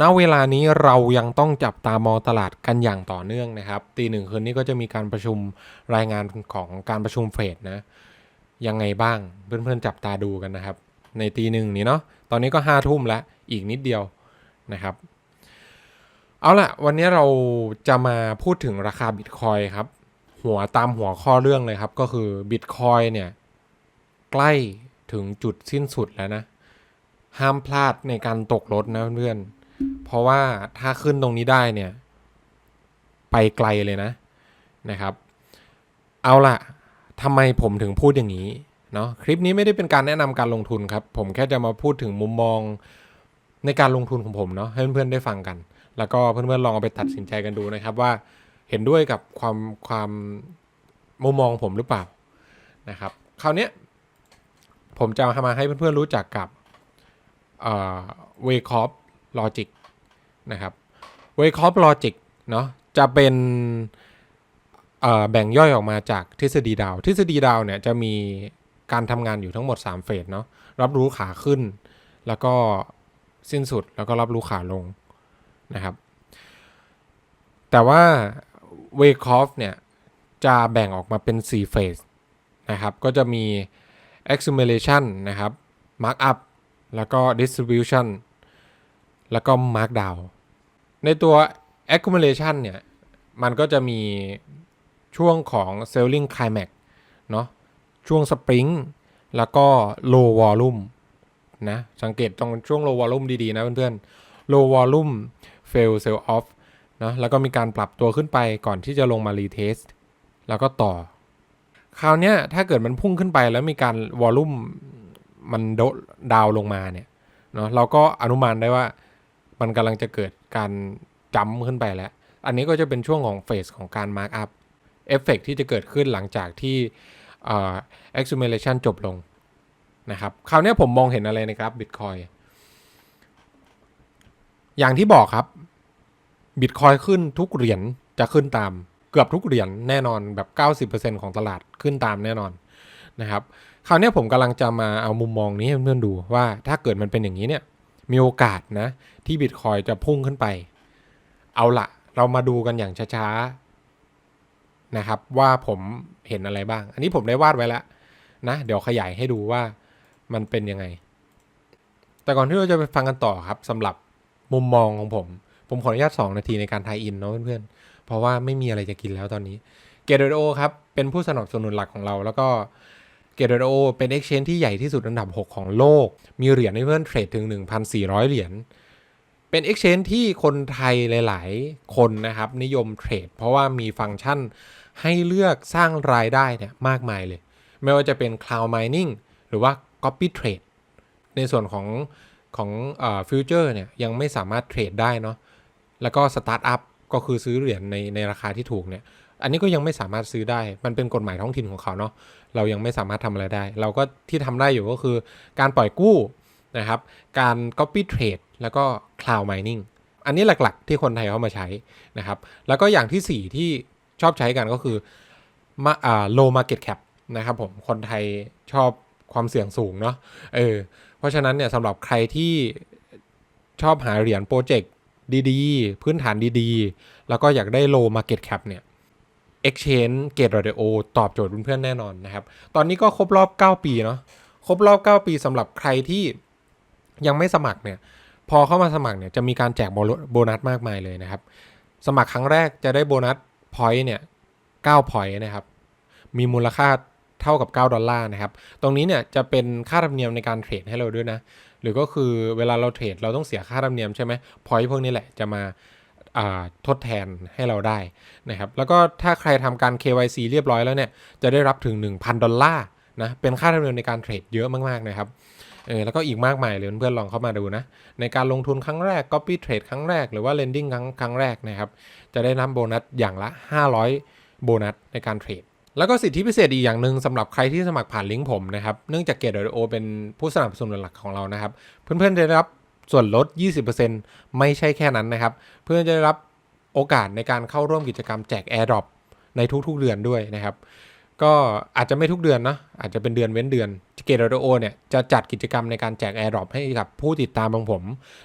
ณเวลานี้เรายังต้องจับตามองตลาดกันอย่างต่อเนื่องนะครับตีหนึ่งคืนนี้ก็จะมีการประชุมรายงานของการประชุมเฟดนะยังไงบ้างเพื่อนๆจับตาดูกันนะครับ ในตีหนึ่งนี้เนาะตอนนี้ก็ห้าทุ่มแล้วอีกนิดเดียวนะครับ เอาล่ะ วันนี้เราจะมาพูดถึงราคาบิตคอยครับ หัวตามหัวข้อเรื่องเลยครับ ก็คือบิตคอยเนี่ยใกล้ถึงจุดสิ้นสุดแล้วนะ ห้ามพลาดในการตกรถนะเพื่อนๆ เพราะว่าถ้าขึ้นตรงนี้ได้เนี่ย ไปไกลเลยนะนะครับ เอาล่ะทำไมผมถึงพูดอย่างนี้เนาะคลิปนี้ไม่ได้เป็นการแนะนำการลงทุนครับ ผมแค่จะมาพูดถึงมุมมองในการลงทุนของผมเนาะให้เพื่อนๆได้ฟังกัน แล้วก็เพื่อนๆลองเอาไปตัดสินใจกันดูนะครับว่าเห็นด้วยกับความความมุมมองผมหรือเปล่านะครับคราวนี้ผมจะมาให้เพื่อนๆรู้จักกับเวคอฟ ลอจิกนะครับเวคอฟลอจิกเนาะจะเป็นแบ่งย่อยออกมาจากทฤษฎีดาว ทฤษฎีดาวเนี่ยจะมีการทำงานอยู่ทั้งหมด 3 เฟสเนาะรับรู้ขาขึ้น แล้วก็สิ้นสุดแล้วก็รับรู้ขาลงนะครับ แต่ว่าเวคอฟเนี่ย จะแบ่งออกมาเป็น 4 เฟสนะครับ ก็จะมี accumulation นะครับ markup แล้วก็ distribution แล้วก็ markdown ในตัว accumulation เนี่ย มันก็จะมีช่วงของ selling climax เนาะช่วง spring แล้วก็ low volume นะ สังเกตตรงช่วง low volume ดี ๆ นะเพื่อนๆ low volume fail sell off นะแล้วก็มีการปรับตัวขึ้นไปก่อนที่จะลงมา retest แล้วก็ต่อ คราวนี้ถ้าเกิดมันพุ่งขึ้นไปแล้วมีการ volume มันโดดาวลงมาเนี่ยเนาะเราก็อนุมานได้ว่า มันกำลังจะเกิดการจัมขึ้นไปแล้ว อันนี้ก็จะเป็นช่วงของเฟสของการมาร์กอัพเอฟเฟกที่จะเกิดขึ้นหลังจากที่ accumulation จบลงนะครับ คราวนี้ผมมองเห็นอะไรนะครับ Bitcoin อย่างที่บอกครับ Bitcoin ขึ้นทุกเหรียญจะขึ้นตาม เกือบทุกเหรียญแน่นอนแบบ 90%ของตลาดขึ้นตามแน่นอนนะครับ คราวนี้ผมกำลังจะมาเอามุมมองนี้ให้เพื่อนๆดูว่าถ้าเกิดมันเป็นอย่างนี้เนี่ย มีโอกาสนะที่บิตคอยจะพุ่งขึ้นไป เอาละเรามาดูกันอย่างช้าๆนะครับ ว่าผมเห็นอะไรบ้าง อันนี้ผมได้วาดไว้แล้วนะเดี๋ยวขยายให้ดูว่ามันเป็นยังไง แต่ก่อนที่เราจะไปฟังกันต่อครับสำหรับมุมมองของผม ผมขออนุญาต 2 นาทีในการทายอินเนาะเพื่อนๆ เพราะว่าไม่มีอะไรจะกินแล้วตอนนี้เกตโอครับ เป็นผู้สนับสนุนหลักของเราแล้วก็ เกตโอเป็น Exchange ที่ใหญ่ที่สุดอันดับ 6 ของโลก มีเหรียญให้เพื่อนเทรดถึง 1,400 เหรียญ เป็น Exchange ที่คนไทยหลาย ๆ คนนะครับ นิยมเทรด เพราะว่ามีฟังก์ชันให้เลือกสร้างรายได้เนี่ยมากมายเลย ไม่ว่าจะเป็น Cloud Mining หรือว่า Copy Trade ในส่วนของของฟิวเจอร์เนี่ยยังไม่สามารถเทรดได้เนาะ แล้วก็สตาร์ทอัพก็คือซื้อเหรียญในในราคาที่ถูกเนี่ย อันนี้ก็ยังไม่สามารถซื้อได้ มันเป็นกฎหมายท้องถิ่นของเขาเนาะ เรายังไม่สามารถทำอะไรได้ เราก็ที่ทำได้อยู่ก็คือการปล่อยกู้นะครับ การ copy trade แล้วก็ cloud mining อันนี้หลักๆ ที่คนไทยเข้ามาใช้นะครับ แล้วก็อย่างที่ 4 ที่ชอบใช้กันก็คือมาอ่า low market cap นะครับผมคนไทยชอบความเสี่ยงสูงเนาะเออเพราะฉะนั้นเนี่ยสำหรับใครที่ชอบหาเหรียญโปรเจกต์ดีๆ พื้นฐานดีๆ แล้วก็อยากได้ low market cap เนี่ย Exchange Gate Radio ตอบโจทย์เพื่อนๆแน่นอนนะครับ ตอนนี้ก็ครบรอบ 9 ปีเนาะครบรอบ 9 ปีสำหรับใครที่ยังไม่สมัครเนี่ยพอเข้ามาสมัครเนี่ยจะมีการแจกโบนัสมากมายเลยนะครับ สมัครครั้งแรกจะได้โบนัสพอยต์เนี่ย9พอยต์นะครับ มีมูลค่าเท่ากับ 9 ดอลลาร์นะครับ ตรงนี้เนี่ยจะเป็นค่าธรรมเนียมในการเทรดให้เราด้วยนะ หรือก็คือเวลาเราเทรดเราต้องเสียค่าธรรมเนียมใช่ไหมพอยต์พวกนี้แหละจะมา ทดแทนให้เราได้นะครับแล้วก็ถ้าใครทำการ KYC เรียบร้อยแล้วเนี่ยจะได้รับถึง 1,000 ดอลลาร์นะเป็นค่าธรรมเนียมในการเทรดเยอะมากๆนะครับเออแล้วก็อีกมากมายเลยเพื่อนๆลองเข้ามาดูนะ ในการลงทุนครั้งแรก Copy Trade ครั้งแรกหรือว่า Lending ครั้งครั้งแรกนะครับ จะได้รับโบนัสอย่างละ 500 โบนัสในการเทรดแล้วก็สิทธิพิเศษอีกอย่างหนึ่งสำหรับใครที่สมัครผ่านลิงก์ผมนะครับ เนื่องจากเกตโอเป็นผู้สนับสนุนหลักของเรานะครับ เพื่อนๆจะได้รับ ส่วนลด 20%ไม่ใช่แค่นั้นนะครับ เพื่อนจะได้รับโอกาสในการเข้าร่วมกิจกรรมแจก AirDrop ในทุกๆเดือนด้วยนะครับ ก็อาจจะไม่ทุกเดือนนะ อาจจะเป็นเดือนเว้นเดือนเกตโอเนี่ยจะจัดกิจกรรมในการแจก AirDrop ให้กับผู้ติดตามของผม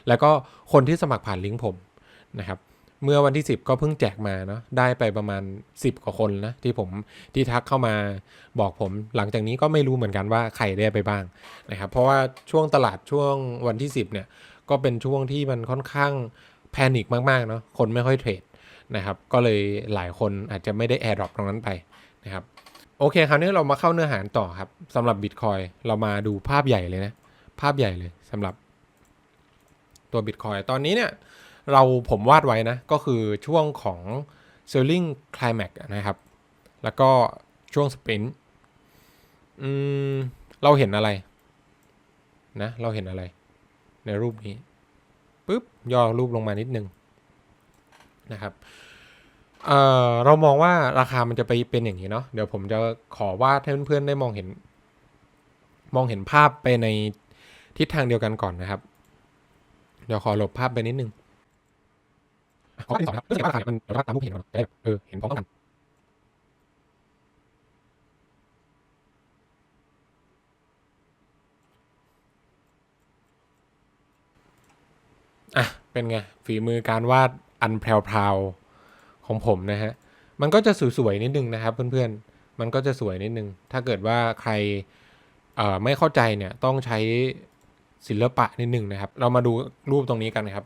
แล้วก็คนที่สมัครผ่านลิงก์ผมนะครับเมื่อวันที่ 10 ก็เพิ่งแจกมาเนาะได้ไปประมาณ 10 กว่าคนนะที่ผมที่ทักเข้ามาบอกผม หลังจากนี้ก็ไม่รู้เหมือนกันว่าใครได้ไปบ้างนะครับเพราะว่าช่วงตลาดช่วงวันที่ 10 เนี่ย ก็เป็นช่วงที่มันค่อนข้างแพนิคมากๆเนาะคนไม่ค่อยเทรดนะครับ ก็เลยหลายคนอาจจะไม่ได้ AirDrop ตรงนั้นไปนะครับโอเคคราวนี้เรามาเข้าเนื้อหาต่อครับสำหรับ Bitcoin เรามาดูภาพใหญ่เลยนะ ภาพใหญ่เลยสำหรับตัว Bitcoin ตอนนี้เนี่ยเราผมวาดไว้นะ ก็คือช่วงของ Selling Climax นะครับ แล้วก็ช่วง Sprint อืม เราเห็นอะไร นะ เราเห็นอะไร ในรูปนี้ปุ๊บย่อรูปลงมานิดนึงนะครับเเรามองว่าราคามันจะไปเป็นอย่างนี้เนาะเดี๋ยวผมจะขอวาดให้เพื่อนๆได้มองเห็น มองเห็นภาพไปในทิศทางเดียวกันก่อนนะครับ เดี๋ยวขอลบภาพไปนิดนึงขอเป็นสองครับเพื่อจะว่าราคามันเราตามรูปเห็นก่อนได้แบบเออเห็นพร้อมกัน อะเป็นไง ฝีมือการวาดอันแพรวๆของผมนะฮะ มันก็จะสวยๆนิดนึงนะครับเพื่อนๆ มันก็จะสวยนิดนึง ถ้าเกิดว่าใครเอ่อไม่เข้าใจเนี่ยต้องใช้ศิลปะนิดนึงนะครับ เรามาดูรูปตรงนี้กันนะครับ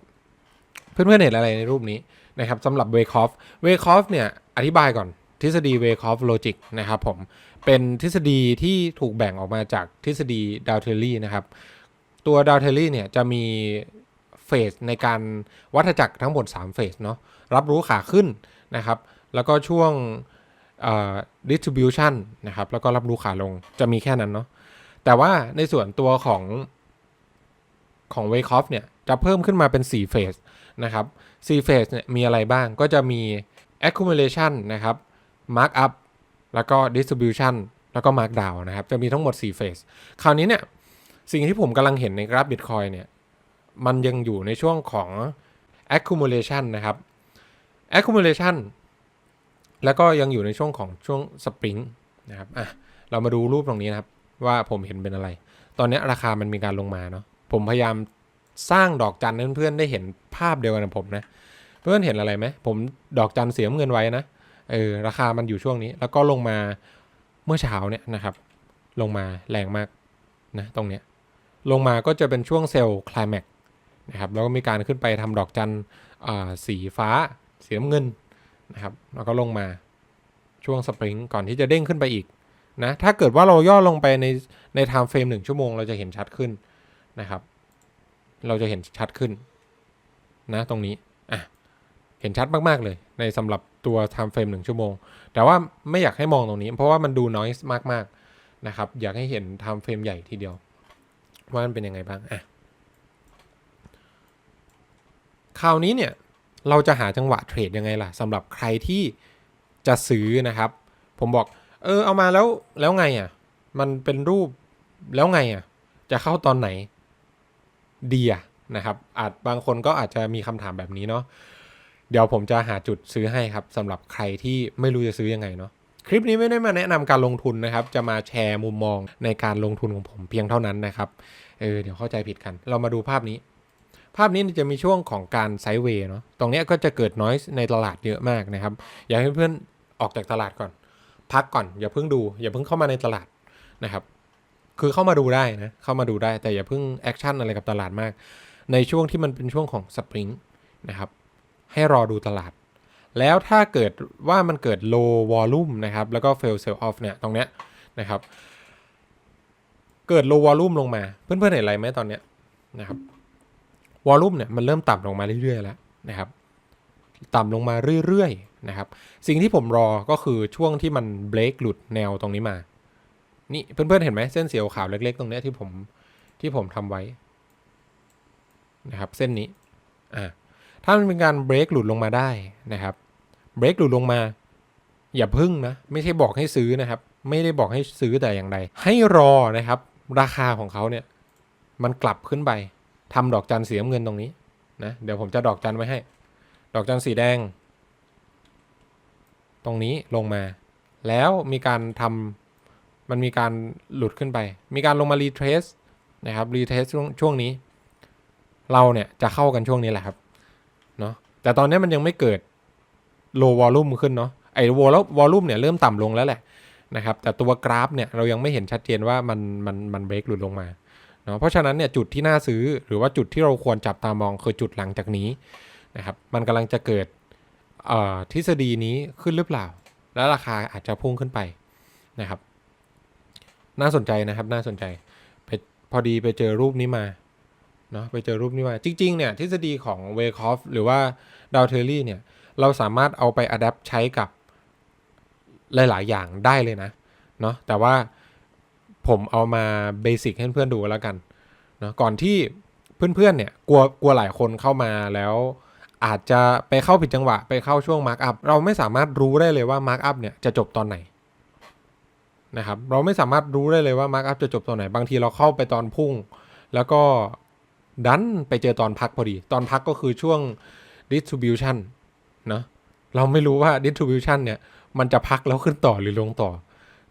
เพื่อนๆเห็นอะไรในรูปนี้นะครับสำหรับเวคอฟเวคอฟเนี่ยอธิบายก่อนทฤษฎีเวคอฟโลจิกนะครับผม เป็นทฤษฎีที่ถูกแบ่งออกมาจากทฤษฎีดาวเทลลี่นะครับ ตัวดาวเทลลี่เนี่ยจะมี เฟสในการวัฏจักรทั้งหมด 3 เฟสเนาะรับรู้ขาขึ้นนะครับ แล้วก็ช่วง distribution นะครับ แล้วก็รับรู้ขาลงจะมีแค่นั้นเนาะแต่ว่าในส่วนตัวของของ Wake Off เนี่ย จะเพิ่มขึ้นมาเป็น 4 เฟสนะครับ4เฟสเนี่ยมีอะไรบ้างก็จะมี accumulation นะครับ markup แล้วก็ distribution แล้วก็ markdown นะครับ จะมีทั้งหมด 4 เฟสคราวนี้เนี่ย สิ่งที่ผมกำลังเห็นในกราฟ Bitcoin เนี่ย มันยังอยู่ในช่วงของ accumulation นะครับ accumulation แล้วก็ยังอยู่ในช่วงของช่วง spring นะครับอะเรามาดูรูปตรงนี้นะครับ ว่าผมเห็นเป็นอะไร ตอนนี้ราคามันมีการลงมาเนาะผมพยายามสร้างดอกจันให้เพื่อนๆได้เห็นภาพเดียวกันกับผมนะ เพื่อนเห็นอะไรไหมผมดอกจันเสียเงินไว้นะเออราคามันอยู่ช่วงนี้ แล้วก็ลงมาเมื่อเช้าเนี่ยนะครับ ลงมาแรงมากนะตรงเนี้ยลงมาก็จะเป็นช่วงเซลล์คล i แม็ก นะครับแล้วก็มีการขึ้นไปทำดอกจันอ่าสีฟ้าสีน้ำเงินนะครับแล้วก็ลงมาช่วงสปริงก่อนที่จะเด้งขึ้นไปอีกนะถ้าเกิดว่าเราย่อลงไปในในไทม์เฟรมหนึ่งชั่วโมงเราจะเห็นชัดขึ้นนะครับ เราจะเห็นชัดขึ้นนะตรงนี้อะเห็นชัดมาก ๆ เลย ในสำหรับตัวไทม์เฟรมหนึ่งชั่วโมง แต่ว่าไม่อยากให้มองตรงนี้ เพราะว่ามันดูน้อยมากๆนะครับ อยากให้เห็นไทม์เฟรมใหญ่ทีเดียว ว่ามันเป็นยังไงบ้างอะ คราวนี้เนี่ยเราจะหาจังหวะเทรดยังไงล่ะสำหรับใครที่จะซื้อนะครับ ผมบอกเออเอามาแล้วแล้วไงอะมันเป็นรูปแล้วไงอะจะเข้าตอนไหนดีอะนะครับอาจบางคนก็อาจจะมีคำถามแบบนี้เนาะเดี๋ยวผมจะหาจุดซื้อให้ครับสำหรับใครที่ไม่รู้จะซื้อยังไงเนาะคลิปนี้ไม่ได้มาแนะนำการลงทุนนะครับ จะมาแชร์มุมมองในการลงทุนของผมเพียงเท่านั้นนะครับ เออเดี๋ยวเข้าใจผิดกัน เรามาดูภาพนี้ ภาพนี้จะมีช่วงของการไซด์เวย์เนาะ ตรงนี้ก็จะเกิดน้อยในตลาดเยอะมากนะครับ อยากให้เพื่อนออกจากตลาดก่อน พักก่อน อย่าเพิ่งดู อย่าเพิ่งเข้ามาในตลาดนะครับ คือเข้ามาดูได้นะ เข้ามาดูได้ แต่อย่าเพิ่งแอคชั่นอะไรกับตลาดมาก ในช่วงที่มันเป็นช่วงของสปริงนะครับ ให้รอดูตลาด แล้วถ้าเกิดว่ามันเกิด low volume นะครับ แล้วก็ fail sell off เนี่ย ตรงเนี้ยนะครับ เกิด low volume ลงมา เพื่อนๆเห็นอะไรไหมตอนเนี้ยนะครับ วอลลุ่มเนี่ยมันเริ่มต่ำลงมาเรื่อยๆแล้วนะครับ ต่ำลงมาเรื่อยๆนะครับ สิ่งที่ผมรอก็คือช่วงที่มันเบรกหลุดแนวตรงนี้มา นี่เพื่อนๆเห็นไหมเส้นเสียวขาวเล็กๆ ตรงเนี้ยที่ผมที่ผมทำไว้นะครับเส้นนี้อ่าถ้ามันเป็นการเบรกหลุดลงมาได้นะครับเบรกหลุดลงมา อย่าพึ่งนะ ไม่ใช่บอกให้ซื้อนะครับ ไม่ได้บอกให้ซื้อแต่อย่างใด ให้รอนะครับ ราคาของเขาเนี่ย มันกลับขึ้นไป ทำดอกจันสีน้ำเงินตรงนี้นะเดี๋ยวผมจะดอกจันไว้ให้ ดอกจันสีแดง ตรงนี้ลงมา แล้วมีการทำมันมีการหลุดขึ้นไป มีการลงมารีเทรสนะครับรีเทรสช่วงช่วงนี้ เราเนี่ยจะเข้ากันช่วงนี้แหละครับเนาะแต่ตอนนี้มันยังไม่เกิด low volume ขึ้นเนาะไอ้ vol- volume เนี่ยเริ่มต่ำลงแล้วแหละนะครับแต่ตัวกราฟเนี่ยเรายังไม่เห็นชัดเจนว่ามันมันมันเบรกหลุดลงมา เนาะเพราะฉะนั้นเนี่ยจุดที่น่าซื้อหรือว่าจุดที่เราควรจับตามองคือจุดหลังจากนี้นะครับมันกำลังจะเกิดทฤษฎีนี้ขึ้นหรือเปล่า แล้วราคาอาจจะพุ่งขึ้นไปนะครับ น่าสนใจนะครับน่าสนใจพอดีไปเจอรูปนี้มาเนาะไปเจอรูปนี้มา จริง ๆ เนี่ยทฤษฎีของเวคอฟหรือว่าดาวเทอรี่เนี่ยเราสามารถเอาไปอัดแอปใช้กับหลาย ๆ อย่างได้เลยนะเนาะแต่ว่า ผมเอามาเบสิกให้เพื่อนๆดูแล้วกันเนาะก่อนที่เพื่อนๆเนี่ยกลัวกลัวหลายคนเข้ามาแล้ว อาจจะไปเข้าผิดจังหวะ ไปเข้าช่วงมาร์กอัพเราไม่สามารถรู้ได้เลยว่ามาร์กอัพเนี่ยจะจบตอนไหนนะครับเราไม่สามารถรู้ได้เลยว่ามาร์กอัพจะจบตอนไหน บางทีเราเข้าไปตอนพุ่ง แล้วก็ดันไปเจอตอนพักพอดี ตอนพักก็คือช่วง distribution เนะเราไม่รู้ว่า distribution เนี่ยมันจะพักแล้วขึ้นต่อหรือลงต่อ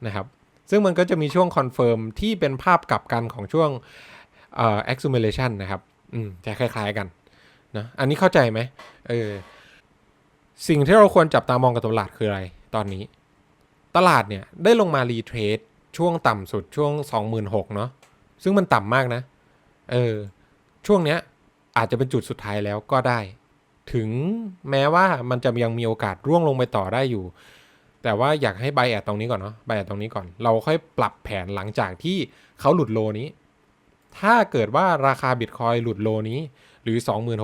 นะครับ ซึ่งมันก็จะมีช่วง confirm ที่เป็นภาพกลับกันของช่วงเอ่อ accumulation นะครับ อืมจะคล้าย ๆกันนะอันนี้เข้าใจไหมเออสิ่งที่เราควรจับตามองกับตลาดคืออะไรตอนนี้ ตลาดเนี่ยได้ลงมารีเทรดช่วงต่ำสุดช่วง 26,000เนาะซึ่งมันต่ำมากนะเออช่วงเนี้ยอาจจะเป็นจุดสุดท้ายแล้วก็ได้ ถึงแม้ว่ามันจะยังมีโอกาสร่วงลงไปต่อได้อยู่ แต่ว่าอยากให้ใบแอดตรงนี้ก่อนเนาะใบแอดตรงนี้ก่อน เราค่อยปรับแผนหลังจากที่เขาหลุดโลนี้ ถ้าเกิดว่าราคาบิตคอยหลุดโลนี้ หรือ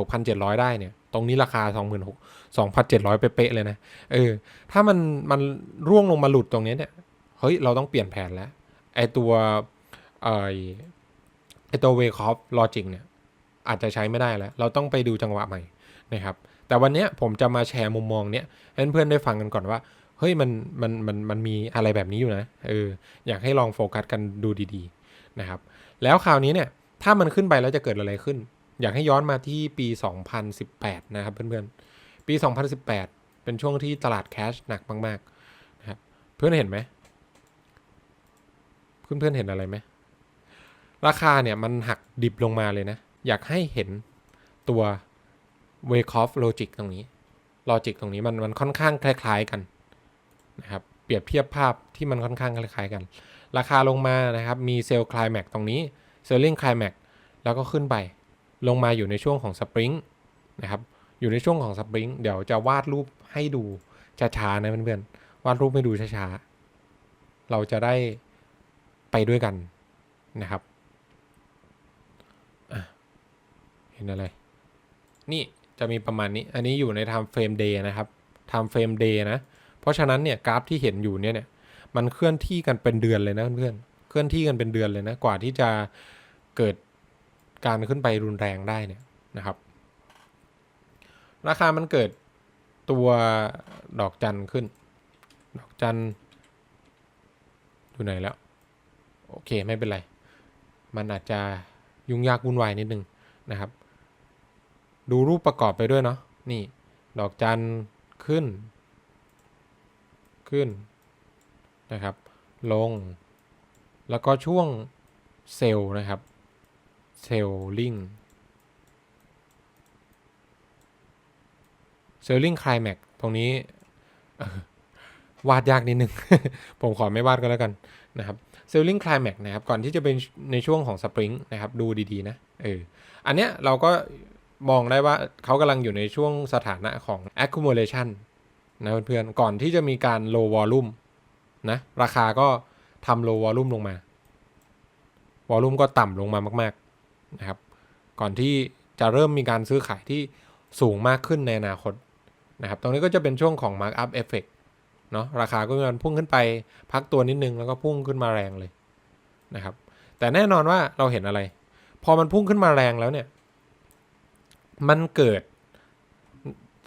26,700 ได้เนี่ย ตรงนี้ราคา 2 6 0 0 2,700 เป๊ะเลยนะ เออ ถ้ามันมันร่วงลงมาหลุดตรงนี้เนี่ย เฮ้ย เราต้องเปลี่ยนแผนแล้ว ไอตัวไอไอตัวเวคอฟลอจิกเนี่ย อาจจะใช้ไม่ได้แล้ว เราต้องไปดูจังหวะใหม่นะครับ แต่วันนี้ผมจะมาแชร์มุมมองเนี้ยให้เพื่อนๆได้ฟังกันก่อนว่า เฮ้ยมันมันมันมันมีอะไรแบบนี้อยู่นะเอออยากให้ลองโฟกัสกันดูดีๆนะครับ แล้วคราวนี้เนี่ยถ้ามันขึ้นไปแล้วจะเกิดอะไรขึ้น อยากให้ย้อนมาที่ปี 2018 นะครับเพื่อนๆ ปี 2018 เป็นช่วงที่ตลาดแคชหนักมากๆนะครับเพื่อนเห็นไหมเพื่อนๆเห็นอะไรไหมราคาเนี่ยมันหักดิบลงมาเลยนะ อยากให้เห็นตัว w a k e o f logic ตรงนี้ logic ตรงนี้มันมันค่อนข้างคล้าย ๆกัน นะครับเปรียบเทียบภาพที่มันค่อนข้างคล้ายๆกัน ราคาลงมานะครับมีเซลล์คลายแม็กตรงนี้เซลลิงคลายแม็กแล้วก็ขึ้นไปลงมาอยู่ในช่วงของสปริงนะครับอยู่ในช่วงของสปริงเดี๋ยวจะวาดรูปให้ดูช้าๆนะเพื่อนๆวาดรูปให้ดูช้าๆเราจะได้ไปด้วยกันนะครับเห็นอะไร นี่จะมีประมาณนี้ อันนี้อยู่ใน time frame day นะครับ time frame day นะ เพราะฉะนั้นเนี่ยกราฟที่เห็นอยู่เนี่ยเนี่ยมันเคลื่อนที่กันเป็นเดือนเลยนะเพื่อนเคลื่อนที่กันเป็นเดือนเลยนะกว่าที่จะเกิดการขึ้นไปรุนแรงได้เนี่ยนะครับ ราคามันเกิดตัวดอกจันขึ้น ดอกจันอยู่ไหนแล้ว โอเคไม่เป็นไร มันอาจจะยุ่งยากวุ่นวายนิดนึงนะครับ ดูรูปประกอบไปด้วยเนาะนี่ ดอกจันขึ้น ขึ้นนะครับ ลง แล้วก็ช่วงเซลล์นะครับ เซลลิงเซลลิงคลายแม็กตรงนี้วาดยากนิดนึง ผมขอไม่วาดก็แล้วกันนะครับเซลลิงคลายแม็กนะครับ ก่อนที่จะเป็นในช่วงของสปริงนะครับ ดูดีๆนะ เออ อันเนี้ยเราก็มองได้ว่าเขากำลังอยู่ในช่วงสถานะของ accumulation นะเพื่อนๆก่อนที่จะมีการ low volume นะราคาก็ทำ low volume ลงมา volume ก็ต่ำลงมามากๆนะครับ ก่อนที่จะเริ่มมีการซื้อขายที่สูงมากขึ้นในอนาคตนะครับ ตรงนี้ก็จะเป็นช่วงของ markup effect เนาะราคาก็มีการพุ่งขึ้นไปพักตัวนิดนึงแล้วก็พุ่งขึ้นมาแรงเลยนะครับ แต่แน่นอนว่าเราเห็นอะไร พอมันพุ่งขึ้นมาแรงแล้วเนี่ย มันเกิด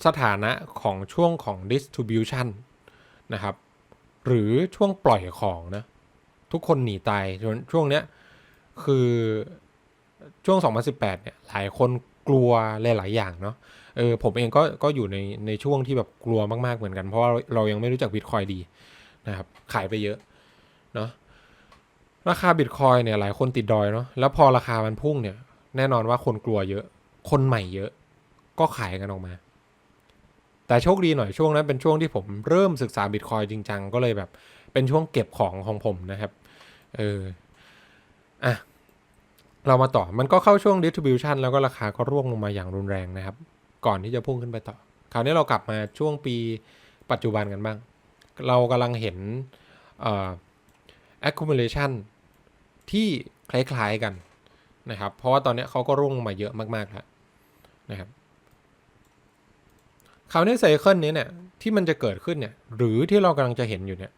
สถานะของช่วงของ distribution นะครับ หรือช่วงปล่อยของนะ ทุกคนหนีตายช่วงช่วงเนี้ยคือช่วง 2018 เนี่ย หลายคนกลัวหลาย ๆ อย่างเนาะ เออ ผมเองก็ ก็อยู่ใน ในช่วงที่แบบกลัวมาก ๆ เหมือนกัน เพราะว่าเรายังไม่รู้จักบิตคอยดีนะครับ ขายไปเยอะ เนาะ ราคาบิตคอยเนี่ย หลายคนติดดอยเนาะ แล้วพอราคามันพุ่งเนี่ย แน่นอนว่าคนกลัวเยอะ คนใหม่เยอะ ก็ขายกันออกมา แต่โชคดีหน่อยช่วงนั้นเป็นช่วงที่ผมเริ่มศึกษาบิตคอยจริงจังก็เลยแบบ เป็นช่วงเก็บของของผมนะครับ เออ อะ เรามาต่อมันก็เข้าช่วง distribution แล้วก็ราคาก็ร่วงลงมาอย่างรุนแรงนะครับ ก่อนที่จะพุ่งขึ้นไปต่อ คราวนี้เรากลับมาช่วงปีปัจจุบันกันบ้าง เรากำลังเห็นเอ่อ accumulation ที่คล้ายๆกันนะครับ เพราะว่าตอนนี้เขาก็ร่วงลงมาเยอะมากๆแล้วนะครับ คราวนี้ไซเคิลนี้เนี่ยที่มันจะเกิดขึ้นเนี่ยหรือที่เรากำลังจะเห็นอยู่เนี่ย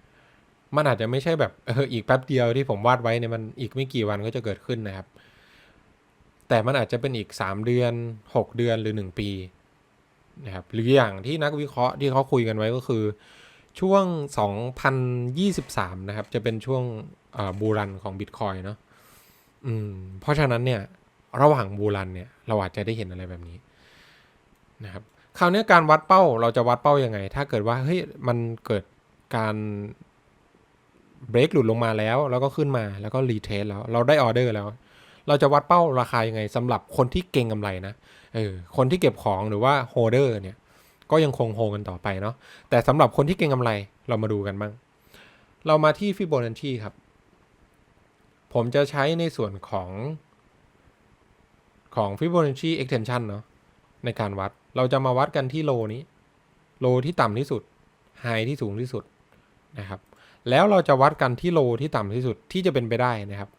มันอาจจะไม่ใช่แบบเอออีกแป๊บเดียวที่ผมวาดไว้เนี่ยมันอีกไม่กี่วันก็จะเกิดขึ้นนะครับ แต่มันอาจจะเป็นอีก 3 เดือน 6 เดือนหรือ 1 ปีนะครับหรืออย่างที่นักวิเคราะห์ที่เขาคุยกันไว้ก็คือ ช่วง 2023 นะครับ จะเป็นช่วงบูรันของ Bitcoin เนาะอืมเพราะฉะนั้นเนี่ยระหว่างบูรันเนี่ยเราอาจจะได้เห็นอะไรแบบนี้นะครับ คราวนี้การวัดเป้าเราจะวัดเป้ายังไง ถ้าเกิดว่าเฮ้ยมันเกิดการเบรกหลุดลงมาแล้ว แล้วก็ขึ้นมาแล้วก็รีเทสแล้ว เราได้ออเดอร์แล้ว เราจะวัดเป้าราคายังไงสำหรับคนที่เก่งกำไรนะเออคนที่เก็บของหรือว่าโฮเดอร์เนี่ยก็ยังคงโฮกันต่อไปเนาะแต่สำหรับคนที่เก่งกำไรเรามาดูกันบ้าง เรามาที่ฟิโบนัชชีครับ ผมจะใช้ในส่วนของของ Fibonacci extension เนาะในการวัด เราจะมาวัดกันที่โลนี้ โลที่ต่ำที่สุดไฮที่สูงที่สุดนะครับ แล้วเราจะวัดกันที่โลที่ต่ำที่สุดที่จะเป็นไปได้นะครับ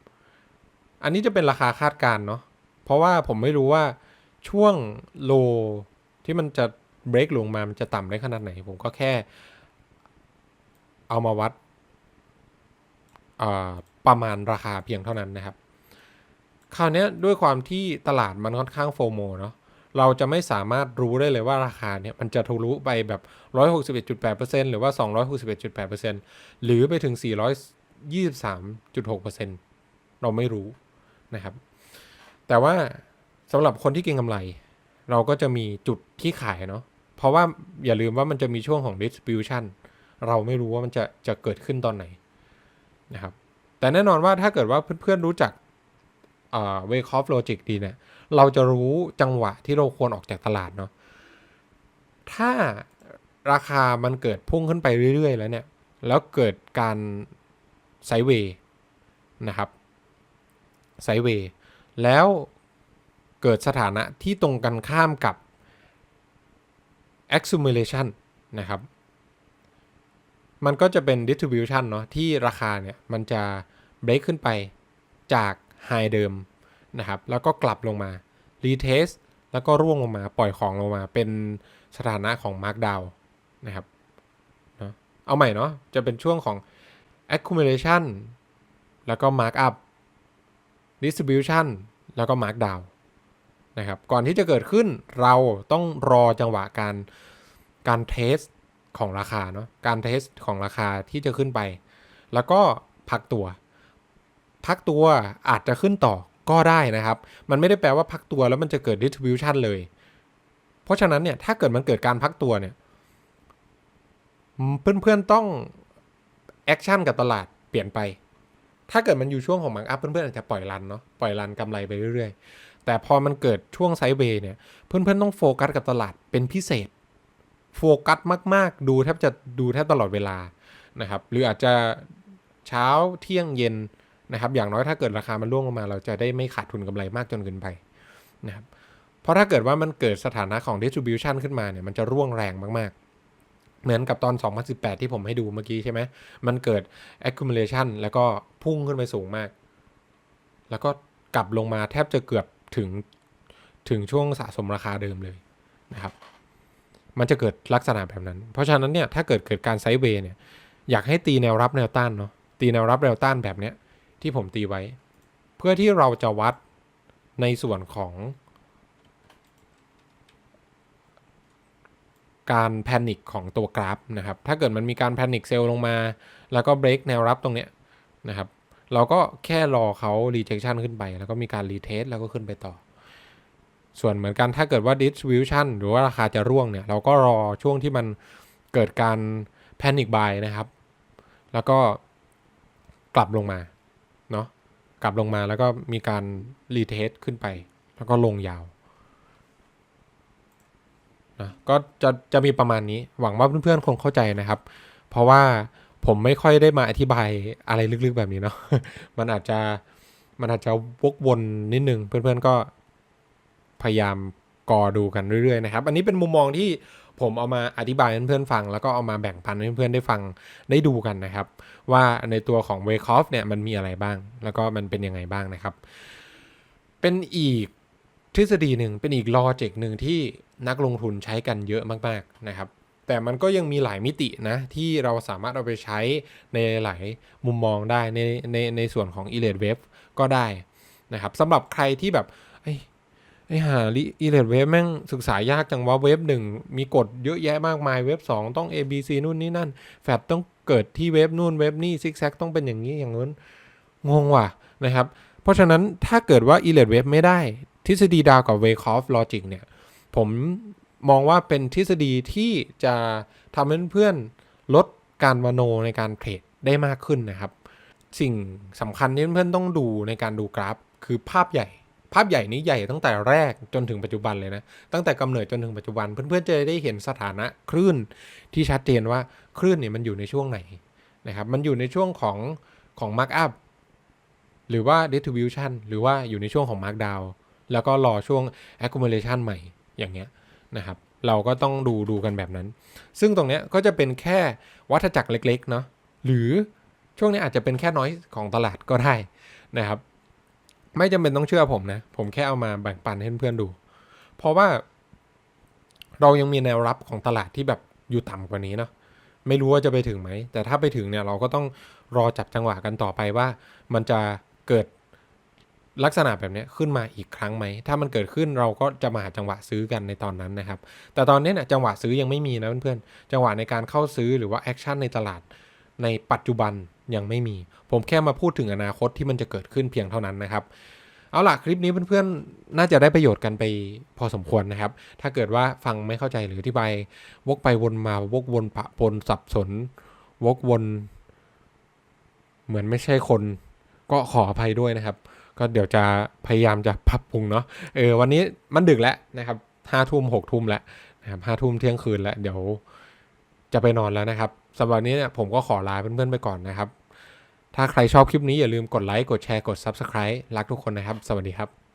อันนี้จะเป็นราคาคาดการณ์เนาะเพราะว่าผมไม่รู้ว่าช่วงโลที่มันจะเบรกลงมา มันจะต่ำได้ขนาดไหน ผมก็แค่ เอามาวัดประมาณราคาเพียงเท่านั้นนะครับ คราวนี้ด้วยความที่ตลาดมันค่อนข้างโฟโมเนาะ เราจะไม่สามารถรู้ได้เลยว่าราคาเนี่ยมันจะทะลุไปแบบ 161.8%หรือว่า 261.8%หรือไปถึง 423.6%เราไม่รู้นะครับ แต่ว่าสำหรับคนที่เก็งกำไร เราก็จะมีจุดที่ขายเนาะเพราะว่าอย่าลืมว่ามันจะมีช่วงของ distribution เราไม่รู้ว่ามันจะจะเกิดขึ้นตอนไหนนะครับ แต่แน่นอนว่าถ้าเกิดว่าเพื่อนๆรู้จักเวคอฟโลจิกดีเนี่ย เราจะรู้จังหวะที่เราควรออกจากตลาดเนาะถ้าราคามันเกิดพุ่งขึ้นไปเรื่อย ๆ แล้วเนี่ย แล้วเกิดการไซเวย์นะครับไซเวย์แล้วเกิดสถานะที่ตรงกันข้ามกับ accumulation นะครับ มันก็จะเป็น distribution เนาะที่ราคาเนี่ย มันจะ break ขึ้นไปจาก high เดิม นะครับ แล้วก็กลับลงมา retest แล้วก็ร่วงลงมาปล่อยของลงมา เป็นสถานะของ markdown นะครับเนาะเอาใหม่เนาะจะเป็นช่วงของ accumulation แล้วก็ markup distribution แล้วก็ markdown นะครับ ก่อนที่จะเกิดขึ้นเราต้องรอจังหวะการการเทสของราคาเนาะ การเทสของราคาที่จะขึ้นไป แล้วก็พักตัว พักตัวอาจจะขึ้นต่อ ก็ได้นะครับ มันไม่ได้แปลว่าพักตัวแล้วมันจะเกิด distribution เลย เพราะฉะนั้นเนี่ยถ้าเกิดมันเกิดการพักตัวเนี่ยเพื่อนๆต้องแอคชั่นกับตลาดเปลี่ยนไป ถ้าเกิดมันอยู่ช่วงของมังอัพเพื่อนๆอาจจะปล่อยรันเนาะปล่อยรันกำไรไปเรื่อยๆ แต่พอมันเกิดช่วงไซด์เวย์เนี่ยเพื่อนๆต้องโฟกัสกับตลาดเป็นพิเศษ โฟกัสมากๆ ดูแทบจะดูแทบตลอดเวลานะครับ หรืออาจจะเช้าเที่ยงเย็น นะครับอย่างน้อยถ้าเกิดราคามันร่วงลงมา เราจะได้ไม่ขาดทุนกำไรมากจนเกินไปนะครับเพราะถ้าเกิดว่ามันเกิดสถานะของ distribution ขึ้นมาเนี่ยมันจะร่วงแรงมากๆ เหมือนกับตอน 2018 ที่ผมให้ดูเมื่อกี้ใช่ไหมมันเกิด accumulation แล้วก็พุ่งขึ้นไปสูงมาก แล้วก็กลับลงมาแทบจะเกือบถึงถึงช่วงสะสมราคาเดิมเลยนะครับ มันจะเกิดลักษณะแบบนั้น เพราะฉะนั้นเนี่ยถ้าเกิดเกิดการไซด์เวย์เนี่ยอยากให้ตีแนวรับแนวต้านเนาะตีแนวรับแนวต้านแบบเนี้ย ที่ผมตีไว้ เพื่อที่เราจะวัดในส่วนของ การแพนิคของตัวกราฟนะครับ ถ้าเกิดมันมีการแพนิคเซลลงมา แล้วก็เบรกแนวรับตรงเนี้ยนะครับเราก็แค่รอเขา rejection ขึ้นไป แล้วก็มีการ retest แล้วก็ขึ้นไปต่อ ส่วนเหมือนกันถ้าเกิดว่า distribution หรือว่าราคาจะร่วงเนี่ย เราก็รอช่วงที่มันเกิดการ panic buy นะครับ แล้วก็กลับลงมา เนาะกลับลงมาแล้วก็มีการรีเทสขึ้นไป แล้วก็ลงยาวนะก็จะจะมีประมาณนี้หวังว่าเพื่อนๆคงเข้าใจนะครับ เพราะว่าผมไม่ค่อยได้มาอธิบายอะไรลึกๆแบบนี้เนาะมันอาจจะมันอาจจะวกวนนิดนึงเพื่อนๆก็พยายามกอดูกันเรื่อยๆนะครับ อันนี้เป็นมุมมองที่ ผมเอามาอธิบายให้เพื่อนๆฟัง แล้วก็เอามาแบ่งปันให้เพื่อนๆได้ฟังได้ดูกันนะครับ ว่าในตัวของเวคอฟเนี่ยมันมีอะไรบ้าง แล้วก็มันเป็นยังไงบ้างนะครับ เป็นอีกทฤษฎีหนึ่งเป็นอีกลอจิกหนึ่งที่นักลงทุนใช้กันเยอะมากๆนะครับ แต่มันก็ยังมีหลายมิตินะ ที่เราสามารถเอาไปใช้ในหลายมุมมองได้ในในในส่วนของ e l e t Wave ก็ได้นะครับสำหรับใครที่แบบ ไอ้ไอ้หา e l e t Wave แม่งศึกษายากจังว่าเวฟหนึ่งมีกฎเยอะแยะมากมายเวฟสองต้อง A B C นู่นนี่นั่น แฟดต้องเกิดที่เวฟนู่นเวฟนี่ซิกแซกต้องเป็นอย่างนี้อย่างนู้นงงว่ะนะครับ เพราะฉะนั้นถ้าเกิดว่า e l e t Wave ไม่ได้ ทฤษฎีดาวกับ Wake of Logic เนี่ย ผมมองว่าเป็นทฤษฎีที่จะทำให้เพื่อนลดการมโนในการเทรดได้มากขึ้นนะครับ สิ่งสำคัญที่เพื่อนต้องดูในการดูกราฟ คือภาพใหญ่ ภาพใหญ่นี้ใหญ่ตั้งแต่แรกจนถึงปัจจุบันเลยนะ ตั้งแต่กำเนิดจนถึงปัจจุบัน เพื่อนๆจะได้เห็นสถานะคลื่นที่ชัดเจนว่าคลื่นเนี่ยมันอยู่ในช่วงไหนนะครับมันอยู่ในช่วงของของ Mark Up หรือว่า Distribution หรือว่าอยู่ในช่วงของ Mark Down แล้วก็รอช่วง accumulation ใหม่อย่างเงี้ยนะครับ เราก็ต้องดูดูกันแบบนั้น ซึ่งตรงเนี้ยก็จะเป็นแค่วัฏจักรเล็กๆเนาะหรือช่วงนี้อาจจะเป็นแค่น้อยของตลาดก็ได้นะครับ ไม่จำเป็นต้องเชื่อผมนะ ผมแค่เอามาแบ่งปันให้เพื่อนๆดู เพราะว่าเรายังมีแนวรับของตลาดที่แบบอยู่ต่ำกว่านี้เนาะไม่รู้ว่าจะไปถึงไหม แต่ถ้าไปถึงเนี่ยเราก็ต้องรอจับจังหวะกันต่อไปว่ามันจะเกิดลักษณะแบบนี้ขึ้นมาอีกครั้งไหม ถ้ามันเกิดขึ้นเราก็จะมาหาจังหวะซื้อกันในตอนนั้นนะครับ แต่ตอนนี้เนี่ยจังหวะซื้อยังไม่มีนะเพื่อนๆ จังหวะในการเข้าซื้อหรือว่าแอคชั่นในตลาดในปัจจุบัน ยังไม่มี ผมแค่มาพูดถึงอนาคตที่มันจะเกิดขึ้นเพียงเท่านั้นนะครับ เอาล่ะคลิปนี้เพื่อนๆ น่าจะได้ประโยชน์กันไปพอสมควรนะครับ ถ้าเกิดว่าฟังไม่เข้าใจหรืออธิบายวกไปวนมาวกวนปะปนสับสน วกวน เหมือนไม่ใช่คนก็ขออภัยด้วยนะครับ ก็เดี๋ยวจะพยายามจะปรับปรุงเนาะเออวันนี้มันดึกแล้วนะครับห้าทุ่มหกทุ่มแล้วนะครับห้าทุ่มเที่ยงคืนแล้วเดี๋ยว จะไปนอนแล้วนะครับสำหรับวันนี้เนี่ยผมก็ขอลาเพื่อนๆไปก่อนนะครับ ถ้าใครชอบคลิปนี้อย่าลืมกดไลค์กดแชร์กด Subscribe รักทุกคนนะครับ สวัสดีครับ